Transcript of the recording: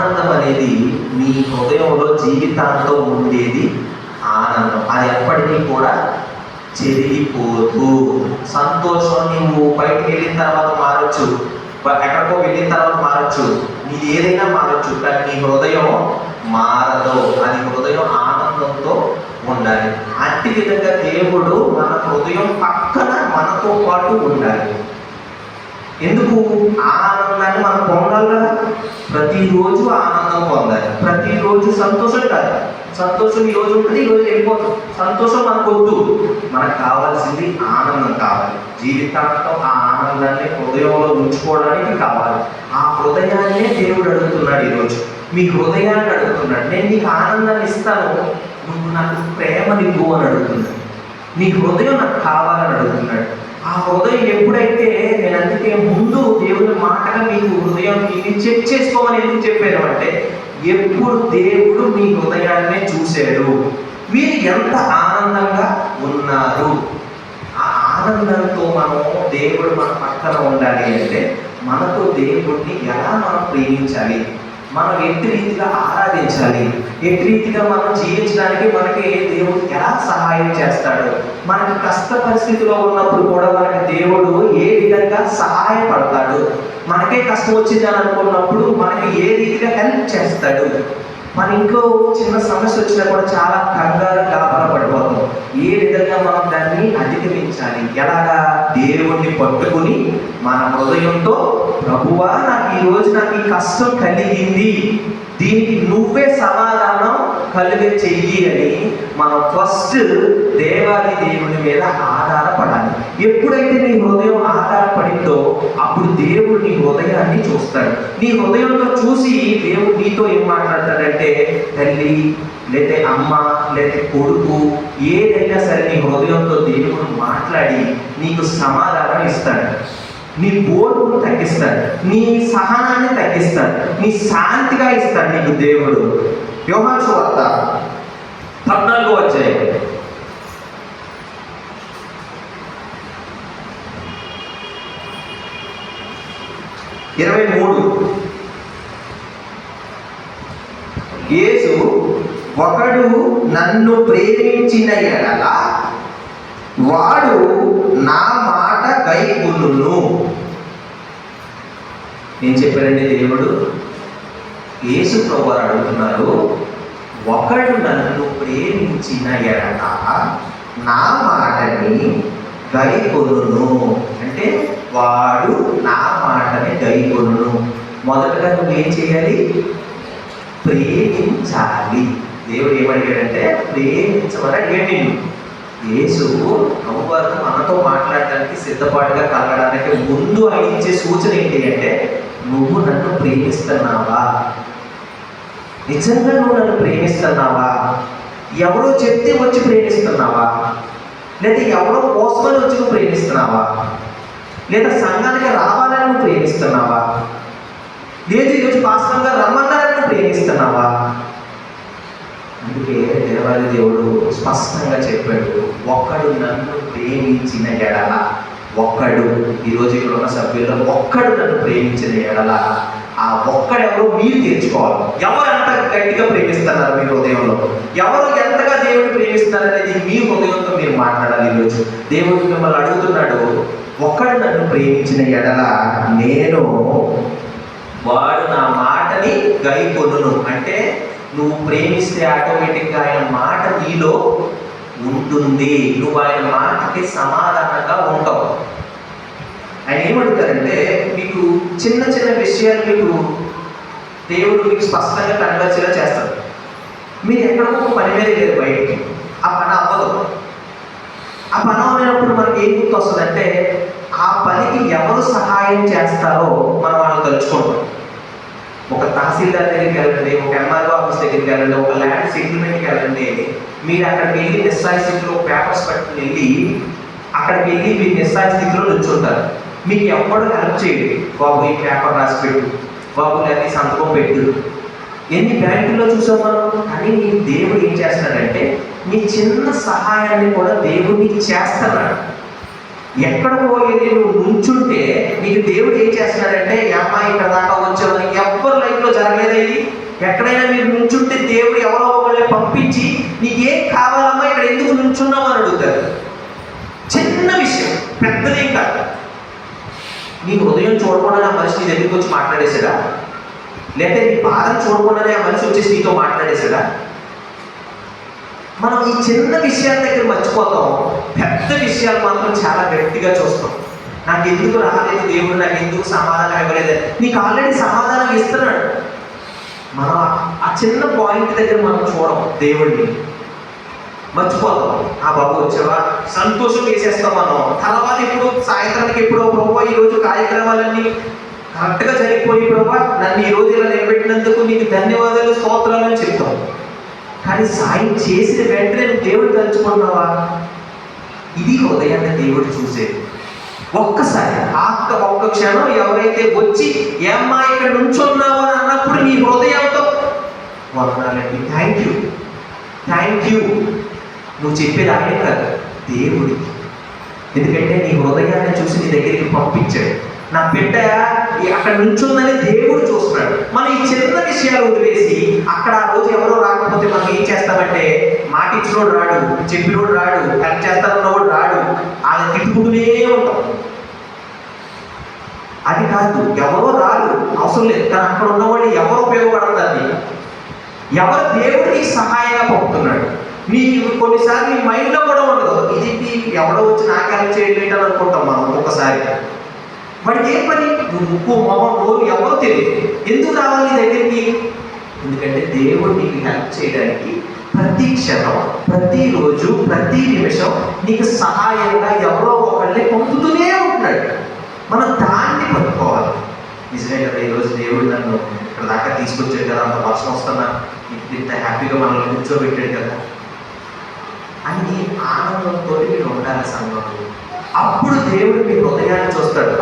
ఆనందం అనేది మీ హృదయంలో జీవితాంతం ఉండేది ఆనందం. అది ఎప్పటికీ కూడా చెరిగిపోదు సంతోషం నువ్వు బయటకు వెళ్ళిన తర్వాత మారచ్చు. ఎక్కడికో వెళ్ళిన తర్వాత మారచ్చు. నీది ఏదైనా మారచ్చు కానీ నీ హృదయం మారదు. అది హృదయం ఆనందంతో ఉండాలి. అట్టి విధంగా దేవుడు మన హృదయం పక్కన మనతో పాటు ఉండాలి. ఎందుకు? ఆనందాన్ని మనం పొందాలి? ప్రతిరోజు ఆనందం పొందాలి. ప్రతిరోజు సంతోషం కాదు. సంతోషం ఈ రోజు ఉంటుంది ఈ రోజు వెళ్ళిపోతుంది సంతోషం మనకు వద్దు మనకు కావాల్సింది ఆనందం కావాలి. జీవితాంతం ఆ ఆనందాన్ని హృదయంలో ఉంచుకోవడానికి కావాలి. ఆ హృదయాన్నే దేవుడు అడుగుతున్నాడు ఈరోజు. మీ హృదయాన్ని అడుగుతున్నాడు. నేను నీకు ఆనందాన్ని ఇస్తాను. నువ్వు నాకు ప్రేమ ప్రేమనివ్వు అని అడుగుతున్నాడు. నీ హృదయం నాకు కావాలి. చెక్ చేసుకోమని ఎందుకు చెప్పాను అంటే ఎప్పుడు దేవుడు మీ హృదయాన్నే చూశాడు. మీరు ఎంత ఆనందంగా ఉన్నారు? ఆ ఆనందంతో మనం దేవుడు మన పక్కన ఉండాలి అంటే మనతో దేవుడిని ఎలా మనం ప్రేమించాలి? మనం ఎట్టి రీతిగా ఆరాధించాలి. ఎట్టి రీతిగా మనం జీవించడానికి మనకి దేవుడు ఎలా సహాయం చేస్తాడు? మనకి కష్ట పరిస్థితిలో ఉన్నప్పుడు కూడా మనకి దేవుడు ఏ విధంగా సహాయపడతాడు? మనకే కష్టం వచ్చిందని అనుకున్నప్పుడు మనకి ఏ రీతిగా హెల్ప్ చేస్తాడు? మన ఇంకో చిన్న సమస్య వచ్చినా కూడా చాలా కంగారు గాబరా పడిపోతాం. ఏ విధంగా మనం దాన్ని అధిగమించాలి? ఎలాగా దేవుణ్ణి పట్టుకుని మన హృదయంతో ప్రభువా నాకు ఈ రోజు నాకు ఈ కష్టం కలిగింది. దీనికి నువ్వే సమాధానం కలుగ చెయ్యి అని మనం ఫస్ట్ దేవాది దేవుని మీద ఆధారపడాలి. ఎప్పుడైతే నీ హృదయం ఆధారపడిందో అప్పుడు దేవుడు నీ హృదయాన్ని చూస్తాడు. నీ హృదయంలో చూసి దేవుడు నీతో ఏం మాట్లాడతాడంటే తల్లి లేదా అమ్మ లేదా కొడుకు ఏదైనా సరే నీ హృదయంతో దేవుడు మాట్లాడి నీకు సమాధానం ఇస్తాడు. నీ బోర్డును తగ్గిస్తాడు. నీ సహనాన్ని తగ్గిస్తాడు. నీ శాంతిగా ఇస్తాడు నీకు దేవుడు. యోహాను వార్త పద్నాలుగు వచ్చాయి ఇరవై మూడు. యేసు ఒకడు నన్ను ప్రేమించిన ఎడల వాడు నా మాట నేను చెప్పానండి దేవుడు యేసు ప్రభు అడుగుతున్నారు ఒకడు నన్ను ప్రేమించిన ఎడల నా మాటని గైకొను అంటే వాడు నా మాటని గైకొను మొదటగా ఏం చేయాలి? ప్రేమించాలి. దేవుడు ఏమడిగాడంటే ప్రేమించమని అడిగాడు నేను యేసు ప్రభువారు మనతో సిద్ధపాటుగా కలగడానికి ముందు ఆయన ఇచ్చే సూచన ఏంటి అంటే నువ్వు నన్ను ప్రేమిస్తున్నావా? నిజంగా నువ్వు నన్ను ప్రేమిస్తున్నావా? ఎవరో చెప్తే వచ్చి ప్రేమిస్తున్నావా? లేదా ఎవరో కోసమని వచ్చి నువ్వు ప్రేమిస్తున్నావా? లేదా సంఘానికి రావాలని నువ్వు ప్రేమిస్తున్నావా? లేదు ఈరోజు పాస్తంగా రమ్మన్నారని నువ్వు ప్రేమిస్తున్నావా? అందుకే దేవాది దేవుడు స్పష్టంగా చెప్పాడు ఒక్కడు నన్ను ప్రేమించిన ఎడల ఒక్కడు. ఈరోజు ఇక్కడ ఉన్న సభ్యుల్లో ఒక్కడు నన్ను ప్రేమించిన ఎడల ఆ ఒక్కడెవరో మీరు తెచ్చుకోవాలి ఎవరు ఎంత గట్టిగా ప్రేమిస్తున్నారు మీ హృదయంలో? ఎవరు ఎంతగా దేవుడు ప్రేమిస్తున్నారు అనేది మీ హృదయంతో మీరు మాట్లాడాలి ఈరోజు దేవుడు మిమ్మల్ని అడుగుతున్నాడు ఒక్కడు నన్ను ప్రేమించిన ఎడల నేను వాడు నా మాటని గైకొనును. అంటే నువ్వు ప్రేమిస్తే ఆటోమేటిక్గా ఆయన మాట నీలో ఉంటుంది నువ్వు ఆయన మాటకి సమాధానంగా ఉంటావు ఆయన ఏమంటారంటే మీకు చిన్న చిన్న విషయాలు మీకు దేవుడు మీకు స్పష్టంగా కనబరిచేలా చేస్తాడు. మీరు ఎక్కడికో ఒక పని మీద లేదు బయటికి. ఆ పని అవ్వదు. ఆ పని అవ్వనప్పుడు మనకి ఏం గుర్తొస్తుందంటే ఆ పనికి ఎవరు సహాయం చేస్తారో మనం వాళ్ళు తలుచుకుంటాం. తహసీల్దార్ దగ్గరికి వెళ్ళండి ఒక ఎంఆర్ఓ ఆఫీస్ దగ్గరికి వెళ్ళండి ఒక ల్యాండ్ సెటిల్మెంట్కి వెళ్ళండి. మీరు అక్కడికి వెళ్ళి నిస్సాయి స్థితిలో పేపర్స్ పట్టుకుని వెళ్ళి అక్కడికి వెళ్ళి మీరు నిస్సాయి స్థితిలో నుంచుంటారు మీకు ఎవ్వడు హెల్ప్ చేయండి. బాబు ఈ పేపర్ రాసి పెట్టు బాబు లేదా సంతకం పెట్టు. ఎన్ని బ్యాంకుల్లో చూసాం మనం? కానీ నీ దేవుడు ఏం చేస్తున్నాడంటే నీ చిన్న సహాయాన్ని కూడా దేవుడు చేస్తున్నాడు. ఎక్కడ పోయేది నువ్వు నుంచుంటే నీకు దేవుడు ఏం చేస్తున్నాడంటే ఈ అమ్మాయి ఇక్కడ దాకా వచ్చావని ఎవ్వరు లైఫ్లో జరగలేదా ఇది. ఎక్కడైనా మీరు నుంచుంటే దేవుడు ఎవరో ఒకళ్ళని పంపించి నీకేం కావాలమ్మా ఇక్కడ ఎందుకు నుంచున్నావు? అని అడుగుతారు చిన్న విషయం పెద్దదేం కాదు. నీ హృదయం చూడకుండానే ఆ మనిషి నీ దగ్గరికి వచ్చి మాట్లాడేశాడా? లేకపోతే నీ బాధను చూడకుండానే ఆ మనిషి వచ్చేసి నీతో మాట్లాడేశాడా? మనం ఈ చిన్న విషయాల దగ్గర మర్చిపోతాం. పెద్ద విషయాలు మాత్రం చాలా గట్టిగా చూస్తాం. నాకు ఎందుకు రాలేదు దేవుడు నాకు ఎందుకు సమాధానం ఇవ్వలేదు? నీకు ఆల్రెడీ సమాధానం ఇస్తున్నాడు. మనం ఆ- చిన్న పాయింట్ దగ్గర మనం చూడం దేవుడిని మర్చిపోతాం. ఆ బాబు వచ్చావా? సంతోషం వేసేస్తాం మనం. తర్వాత ఇప్పుడు సాయంత్రానికి ఎప్పుడో ప్రభావ ఈరోజు కార్యక్రమాలన్నీ కరెక్ట్గా జరిగిపోయి ప్రభావ నన్ను ఈ రోజు ఇలా నిలబెట్టినందుకు నీకు ధన్యవాదాలు స్తోత్రాలు అని చెప్తాం. కానీ సాయం చేసిన వెంటనే దేవుడు తలుచుకున్నావా ఇది హృదయాన్ని దేవుడు చూసేది. ఒక్కసారి ఆ ఒక్క క్షణం ఎవరైతే వచ్చి ఏమ్మా ఇక్కడ నుంచున్నావు అని అన్నప్పుడు నీ హృదయంతో వందనాలండి. థ్యాంక్ యూ థ్యాంక్ యూ నువ్వు చెప్పేది ఆయన కాదు దేవుడికి ఎందుకంటే నీ హృదయాన్ని చూసి నీ దగ్గరికి పంపించాడు. నా బిడ్డ ఈ- అక్కడ నుంచుందని దేవుడు చూస్తున్నాడు. మనం ఈ చిన్న విషయాలు వదిలేసి అక్కడ ఆ రోజు ఎవరో రాకపోతే మనం ఏం చేస్తామంటే మాట రాడు చెప్పినోడు రాడు హెల్ప్ చేస్తానన్నవాడు రాడు. ఆయన తిట్టుకుంటూనే ఉంటాం. అది కాదు ఎవరో రాడు అవసరం లేదు. కానీ అక్కడ ఉన్నవాళ్ళు ఎవరు ఉపయోగపడతారు ఎవరు దేవుడు నీకు సహాయంగా పంపుతున్నాడు? నీకు కొన్నిసార్లు నీ మైండ్లో కూడా ఉండదు. ఇది ఎవడో వచ్చి నాకు హెల్ప్ చేయలేదు అని అనుకుంటాం మనం ఒక్కసారి వాడికి ఏ పని? నువ్వు ముక్కు మొహం నోరు ఎవరో తెలియదు. ఎందుకు రావాలి నీ దగ్గరికి? ఎందుకంటే దేవుడు నీకు హెల్ప్ చేయడానికి ప్రతి క్షణం ప్రతిరోజు ప్రతి నిమిషం నీకు సహాయంగా ఎవరో ఒకళ్ళని పంపుతూనే ఉంటున్నాడు మనం దాన్ని పట్టుకోవాలి. నిజమే కదా ఈరోజు దేవుడు నన్ను ఇక్కడ దాకా తీసుకొచ్చాడు కదా అంత వర్షం వస్తున్నా ఇంత- ఇంత హ్యాపీగా మనల్ని కూర్చోబెట్టాడు కదా. అని ఆనందంతో మీరు ఉండాలి సంఘం అప్పుడు దేవుడు మీ హృదయాన్ని చూస్తాడు.